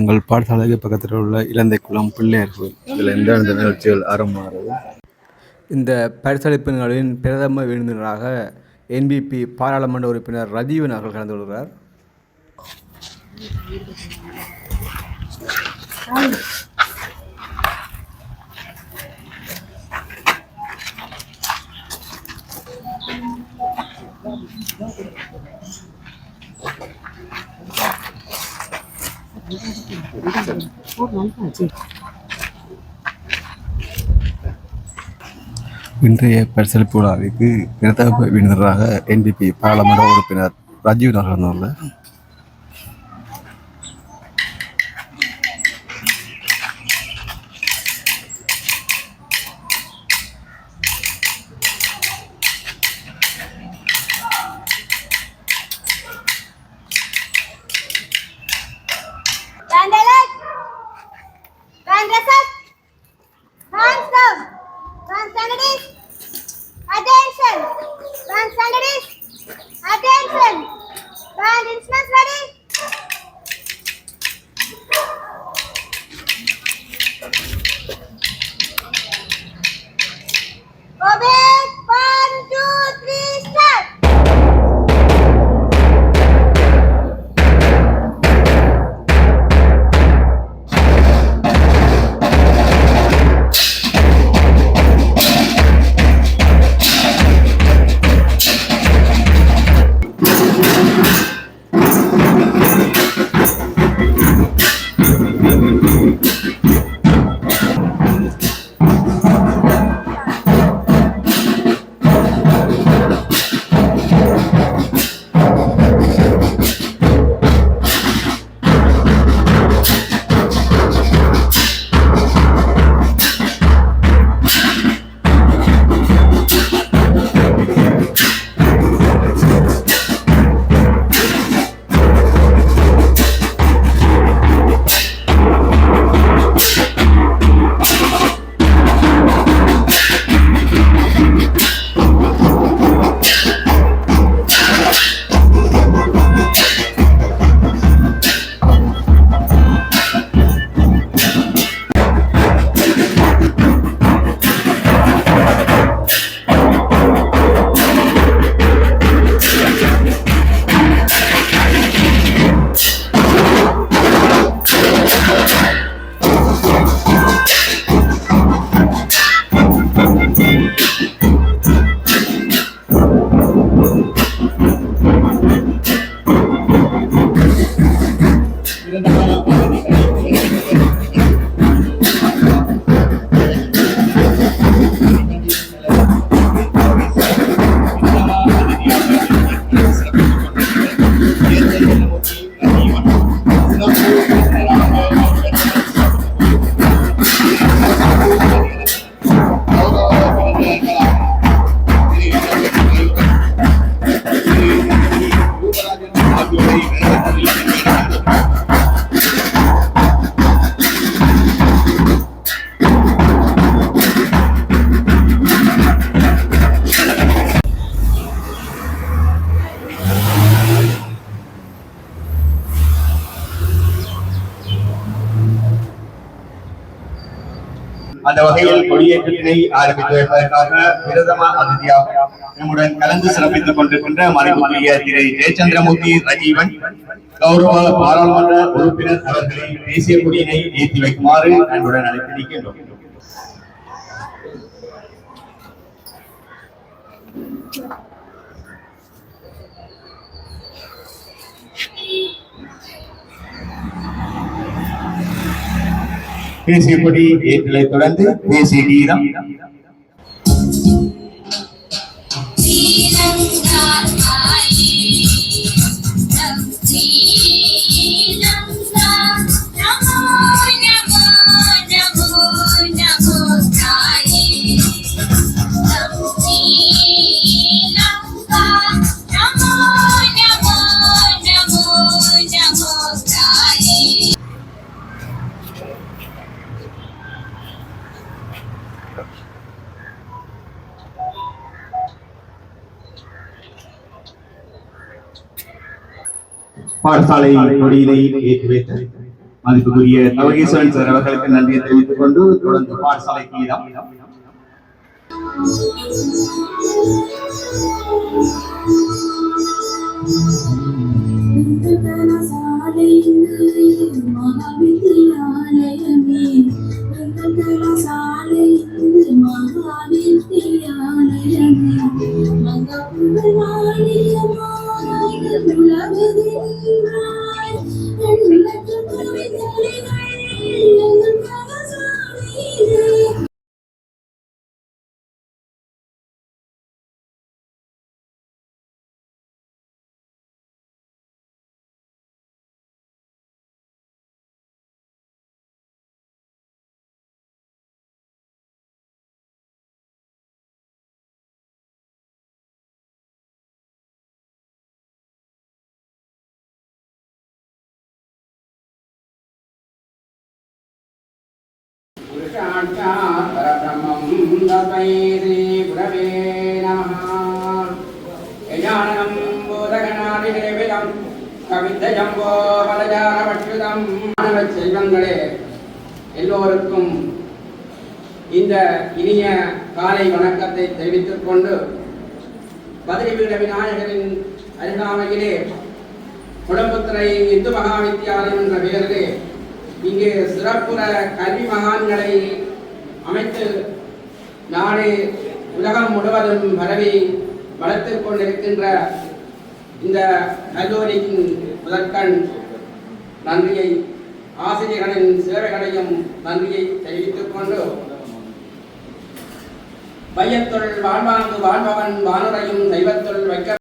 எங்கள் பாடசாலைக்கு பக்கத்தில் உள்ள இலந்தைக்குளம் பிள்ளையார் கோயில். இதில் எந்த இந்த நிகழ்ச்சிகள் ஆரம்பமாகிறது இந்த பரிசளிப்பு நிகழ்வின் பிரதம விருந்தினராக என்பிபி பாராளுமன்ற உறுப்பினர் ரதீவன் அவர்கள் கலந்து கொள்கிறார். இன்றைய பரிசளிப்பு விழாவிற்கு பிரதம விருந்தராக என்பிபி பாராளுமன்ற உறுப்பினர் ராஜீவ் அவர்கள். அந்த வகையில் கொடியேற்றத்தினை ஆரம்பித்து வைப்பதற்காக பிரதம அதிதியாக நம்முடன் கலந்து சிறப்பித்துக் கொண்டிருக்கின்ற மறைமுறைய திரு ஜெயச்சந்திரமூர்த்தி ரஜீவன் கௌரவ பாராளுமன்ற உறுப்பினர் அவர்களை தேசிய கொடியினை ஏற்றி வைக்குமாறு அன்புடன் அழைத்து Thank you. கொடி ஏற்றலை தொடர்ந்து தேசிய கீதம். பாடசாலை கொடியினை ஏற்றி வைத்த மதிப்புக்குரிய தவகேஸ்வரன் சார் அவர்களுக்கு நன்றியை தெரிவித்துக் கொண்டு தொடர்ந்து பாடசாலை கீதம். மகாவித்யாலயமே சாட்சாத் பரபிரம்மம் தஸ்மை ஸ்ரீ குரவே நம யஜானனம் போதகநாதிகிரவிதம் கவித்தஜம்போ பலஜாரவட்சுதம் மாணவ செல்வங்களே எல்லோருக்கும் இந்த இனிய காலை வணக்கத்தை தெரிவித்துக் கொண்டு பதிரிபீட விநாயகரின் அருகாமையிலே குடம்புத்துறை இந்து மகா வித்தியாலயம் என்ற பெயரிலே இங்கே சிறப்புற கல்வி மகான்களை அமைத்து நாடு உலகம் முழுவதும் பரவி வளர்த்துக் கொண்டிருக்கின்ற இந்த கல்லூரியின் முதற்கண் நன்றியை ஆசிரியர்களின் சேவைகளையும் நன்றியை தெரிவித்துக் கொண்டு வையத்துள் வாழ்வாங்கு வாழ்பவன் வானுரையும் தெய்வத்துள் வைக்க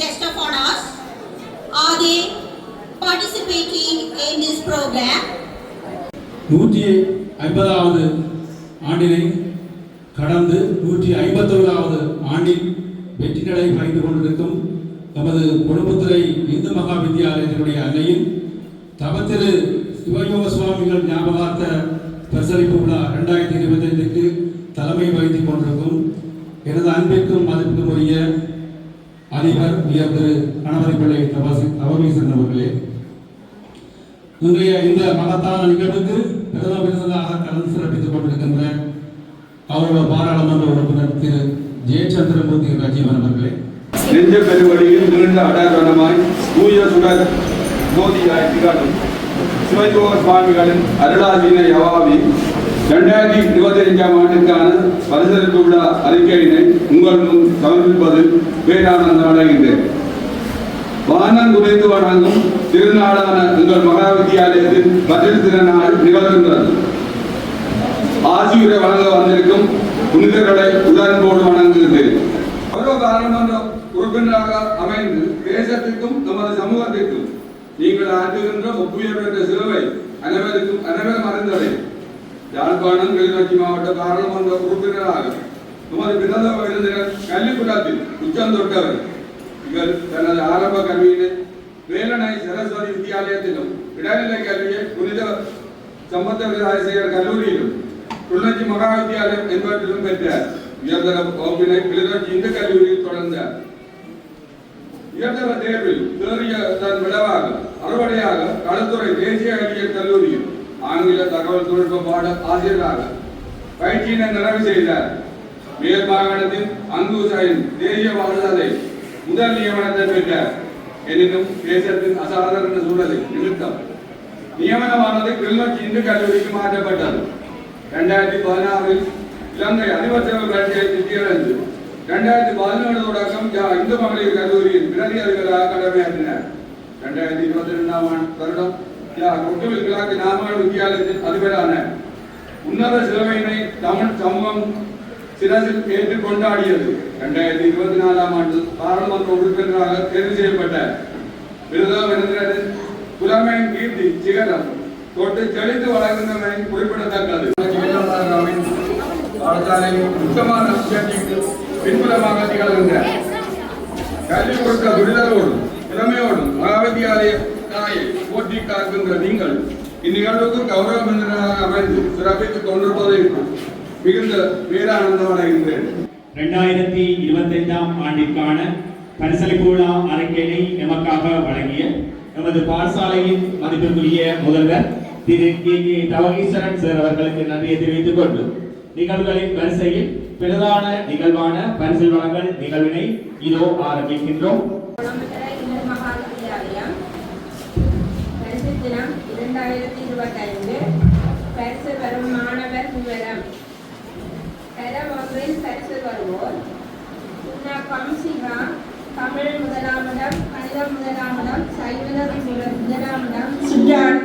guest of honors, are they participating in this program? நூற்றி ஐம்பதாவது ஆண்டினை கடந்து நூற்றி ஐம்பத்தொழுதாவது ஆண்டில் வெற்றி நடை பயந்து கொண்டிருக்கும் நமது குடும்பத்துறை இந்து மகா வித்தியாலயத்தினுடைய அன்னையில் தவத்திரு சிவயோக சுவாமிகள் ஞாபகார்த்த பிரசரிப்பு விழா ரெண்டாயிரத்தி இருபத்தைந்துக்கு தலைமை வகித்துக் கொண்டிருக்கும் எனது அன்பிற்கும் மதிப்புக்கும் உரிய அதிபர் உயர் திரு கணவரி பிள்ளை தவசி தவமீசன் அவர்களே இன்றைய இந்த மகத்தான நிகழ்வுக்கு பிரதம விருதாக கலந்து சிறப்பித்துக் கொண்டிருக்கின்ற கௌரவ பாராளுமன்ற உறுப்பினர் திரு. ஜெயச்சந்திரமூர்த்தி ராஜீவன் அவர்களே. நெஞ்ச பெருவழியில் நீண்ட அடர்வனமாய் தூய சுடர் ஜோதியாய் திகழும் சிவயோக சுவாமிகளின் அருளாதீன யவாவி இரண்டாயிரத்தி இருபத்தி அஞ்சாம் ஆண்டுக்கான பரிசளிப்பு விழா அறிக்கையினை உங்கள் முன் சமர்ப்பிப்பது பேரானந்த அடைகின்றேன். வானம் குறைந்து வணங்கும் திருநாளான உங்கள் மகா வித்தியாலயத்தில் பதில் திருநாள் நிகழ்கின்றது. ஆசியுரை வழங்க வந்திருக்கும் புனிதர்களை உடன்போடு வணங்குகிறேன். பருவ பாராளுமன்ற உறுப்பினராக அமைந்து தேசத்திற்கும் நமது சமூகத்திற்கும் நீங்கள் ஆற்றுகின்ற ஒப்புயர் என்ற சிலுவை அனைவருக்கும் அனைவரும் அறிந்தவை. யாழ்ப்பாணம் கிளிநொச்சி மாவட்ட பாராளுமன்ற உறுப்பினராக நமது பிறந்த விருந்தினர் கல்விக்குடாத்தில் உச்சம் தொட்டவர். இவர் தனது ஆரம்ப கல்வியினை வேலனை சரஸ்வதி வித்தியாலயத்திலும் இடைநிலை கல்வியை புனித சம்பந்த விராயசேகர் கல்லூரியிலும் கிளிநொச்சி மகா வித்தியாலயம் என்பவற்றிலும் பெற்றார். உயர்தர வகுப்பினை கிளிநொச்சி இந்து கல்லூரியில் தொடர்ந்தார் உயர்தர தேர்வில் தேறிய தன் விளைவாக அறுவடையாக களத்துறை தேசிய அறிவியல் கல்லூரியில் ஆங்கில தகவல் தொழில்நுட்ப பாட ஆசிரியராக பயிற்சியினை நிறைவு செய்தார் மேல் மாகாணத்தின் அங்குசாயின் தேசிய வாழ்நாளை முதல் நியமனத்தை பெற்றார் எனினும் தேசத்தின் அசாதாரண சூழலை நிமித்தம் நியமனமானது கிளிநொச்சி இந்து கல்லூரிக்கு மாற்றப்பட்டது. இரண்டாயிரத்தி பதினாறில் இலங்கை அதிபர் சேவை பரீட்சையை சித்தியடைந்து இரண்டாயிரத்தி பதினேழு தொடக்கம் இந்து மகளிர் கல்லூரியின் பிரதி அதிபராக கடமையாற்றினார். இரண்டாயிரத்தி இருபத்தி ரெண்டாம் ஆண்டு வருடம் கொட்டுவில் கிழக்கு நாமக்கல் வித்தியாலயத்தின் அதிபரான உன்னத சிலவையினை தமிழ் சமூகம் சிரசில் ஏற்று கொண்டாடியது. இரண்டாயிரத்தி இருபத்தி நாலாம் ஆண்டு பாராளுமன்ற உறுப்பினராக தேர்வு செய்யப்பட்ட விருதா விருந்தினரின் புலமையின் கீர்த்தி சிகரம். தொட்டு செழித்து வளர்கின்றமை குறிப்பிடத்தக்கது. முக்கியமான முயற்சிக்கு பின்புலமாக திகழ்கின்ற கல்வி கொடுத்த துரிதரோடும் திறமையோடும் மகாவித்தியாலய தாயை நீங்கள் இந்நிகழ்வுக்கு கௌரவ விருந்தினராக அமைந்து சிறப்பித்துக் கொண்டிருப்பதை மிகுந்த பேரானந்தம் இரண்டாயிரத்தி இருபத்தைந்தாம் ஆண்டிற்கான பரிசளிப்பு அறிக்கையை எமக்காக வழங்கிய எமது பாடசாலையின் மதிப்பிற்குரிய முதல்வர் திரு கே. கே. தவகீஸ்வரன் சார் அவர்களுக்கு நன்றியை தெரிவித்துக் கொண்டு நிகழ்வுகளின் வரிசையில் பிரதான நிகழ்வான பரிசில் வழங்கல் நிகழ்வினை இதோ ஆரம்பிக்கின்றோம் குளம்புத்துறை இந்து மகா வித்தியாலயம் பரிசு தினம் இரண்டாயிரத்தி இருபத்தைந்து பரிசு பெறும் மாணவர் விவரம். தரம் ஒன்றில் பரிசு வருவோர் கம்சிகா தமிழ் முதலாமிடம் கணிதம் முதலாமிடம் சைவனர் முதலாமிடம் சுஜான்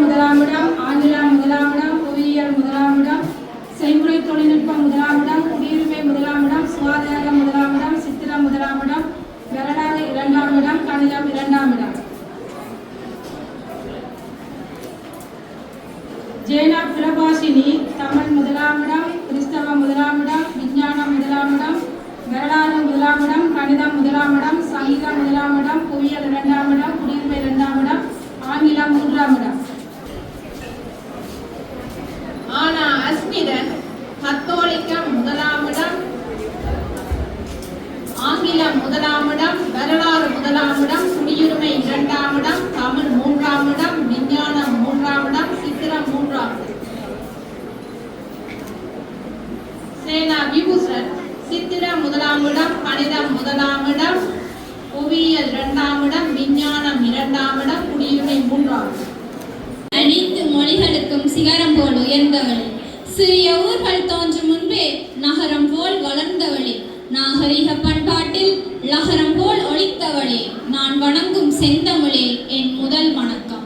முதலாமிடம் நாகரிக பண்பாட்டில் லகரம் போல் ஒழித்தவளே நான் வணங்கும் செந்தமிழே என் முதல் வணக்கம்.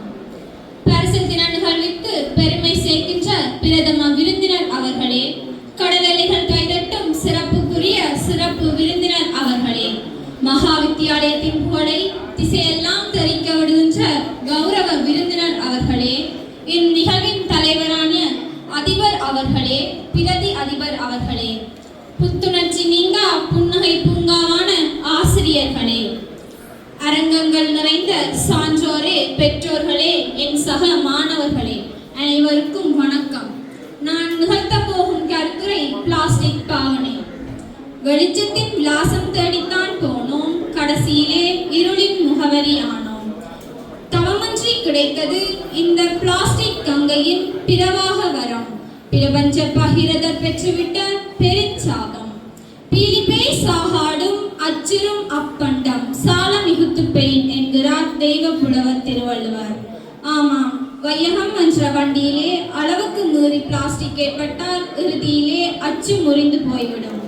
பரிசு தின நிகழ்விற்கு பெருமை சேர்க்கின்ற பிரதம விருந்தினர் அவர்களே கடலலைகள் கைதட்டும் சிறப்புக்குரிய சிறப்பு விருந்தினர் அவர்களே மகா வித்தியாலயத்தின் புகழை திசையெல்லாம் தெரிக்க விடுகின்ற கௌரவ விருந்தினர் அவர்களே இந்நிகழ்வின் தலைவரான அதிபர் அவர்களே பிரதி அதிபர் அவர்களே புத்துணர்ச்சி நீங்கா புன்னகை பூங்காவான ஆசிரியர்களே அரங்கங்கள் நிறைந்த சான்றோரே பெற்றோர்களே என் சக மாணவர்களே அனைவருக்கும் வணக்கம். நான் நிகழ்த்த போகும் கருத்துரை பிளாஸ்டிக் பாவனை. வெளிச்சத்தின் விலாசம் தேடித்தான் போனோம். கடைசியிலே இருளின் முகவரி ஆனோம். தவமன்றி கிடைத்தது இந்த பிளாஸ்டிக் கங்கையின் பிறவாக வரம். பிரபஞ்ச பகிரதர் பெற்றுவிட்ட பெருச்சாகம் பீலிபேய் சாகாடும் அச்சிரும் அப்பண்டம். சால மிகுத்து பெயின் என்கிறார் தெய்வ புலவர் திருவள்ளுவர். ஆமாம். வையகம் என்ற வண்டியிலே அளவுக்கு மீறி பிளாஸ்டிக் ஏற்பட்டால் இறுதியிலே அச்சு முறிந்து போய்விடும்.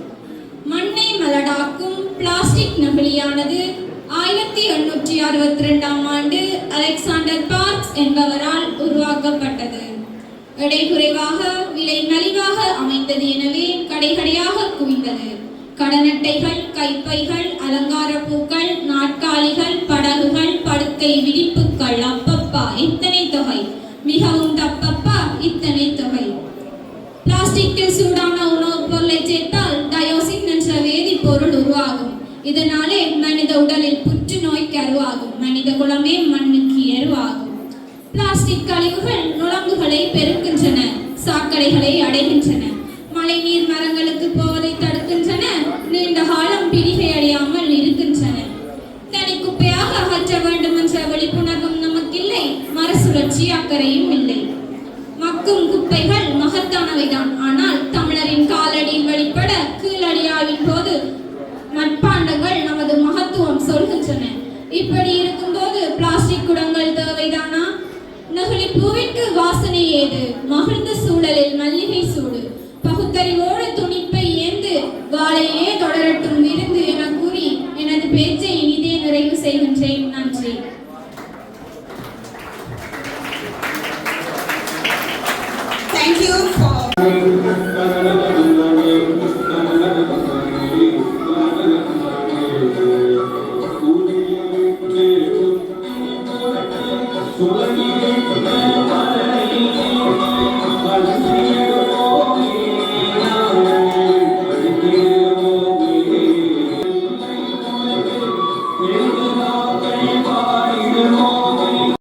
மண்ணை மலடாக்கும் பிளாஸ்டிக் நெகிழியானது ஆயிரத்தி எண்ணூற்றி அறுபத்தி ரெண்டாம் ஆண்டு அலெக்சாண்டர் பார்க்ஸ் என்பவரால் உருவாக்கப்பட்டது. எடை குறைவாக விலை மலிவாக அமைந்தது எனவே கடைகடையாக குவிந்தது. கடனட்டைகள் கைப்பைகள் அலங்கார பூக்கள் நாற்காலிகள் படகுகள் படுக்கை விரிப்புகள் தப்பப்பா இத்தனை தொகை. மிகவும் தப்பப்பா இத்தனை தொகை. பிளாஸ்டிக்கில் சூடான உணவுப் பொருளை சேர்த்தால் டயோசின் என்ற வேதிப்பொருள் உருவாகும். இதனாலே மனித உடலில் புற்றுநோய் கருவாகும். மனித குலமே மண்ணுக்கு எருவாகும். பிளாஸ்டிக் கழிவுகள் நுழம்புகளை பெருக்கின்றன சாக்கடைகளை அடைகின்றன. மழைநீர் மரங்களுக்கு போவதை தடுக்கின்றன நீண்ட காலம் பிடிகை அடையாமல் இருக்கின்றன. தனி குப்பையாக அகற்ற வேண்டும் என்ற விழிப்புணர்வும் சுழற்சி அக்கறையும் இல்லை. மக்கும் குப்பைகள் மகத்தானவைதான். ஆனால் தமிழரின் காலடியில் வழிபட கீழடியாவின் போது மட்பாண்டங்கள் நமது மகத்துவம் சொல்கின்றன. இப்படி இருக்கும்போது பிளாஸ்டிக் குடங்கள் தேவைதானா? நகலி பூவிற்கு வாசனை ஏது? மகிழ்ந்த சூழலில் மல்லிகை சூடு. பகுத்தறிவோடு துணிப்பை ஏந்து வாழையே தொடரற்றும் விருந்து